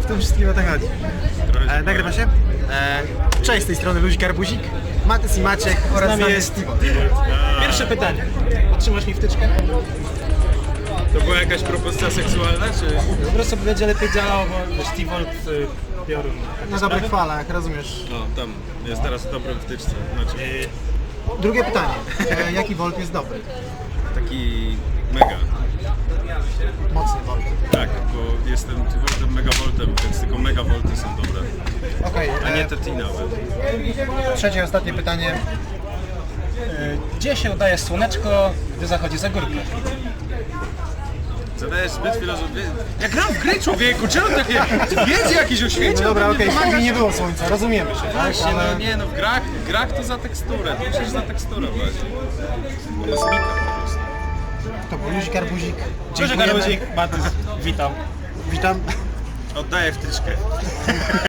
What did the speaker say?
W tym wszystkim o to chodzi. E, nagrywa się? E, cześć z tej strony Luzik Arbuzik, Matys i Maciek oraz nami jest Pierwsze pytanie. Otrzymasz mi wtyczkę? To była jakaś propozycja seksualna, czy... Po prostu będzie lepiej działało, bo wiesz, Stevold y, piorun. No takie Na dobrych falach, rozumiesz? No, tam jest teraz w dobrym wtyczce. Znaczy, Y, Drugie pytanie. E, jaki volt jest dobry? taki mega. Mocny volt. Tak, bo jestem voltem megavoltem, więc tylko megavolty są dobre, Okej, a nie e, te trzecie, ostatnie pytanie. Y, Gdzie się udaje słoneczko, gdy zachodzi za górkę? Zadajesz zbyt filozofię. Ja gram w gry, człowieku, czemu takie wiedzy jakieś o świecie? No dobra, okej, wymagasz? nie było słońca, rozumiemy się, tak? Właśnie, Ale... no nie no, w grach, w grach to za teksturę, to musisz za teksturę właśnie. To jest mika po prostu. To był Luzik Arbuzik. Cześć, Dziękujemy. Matys, witam. Witam. Oddaję wtyczkę.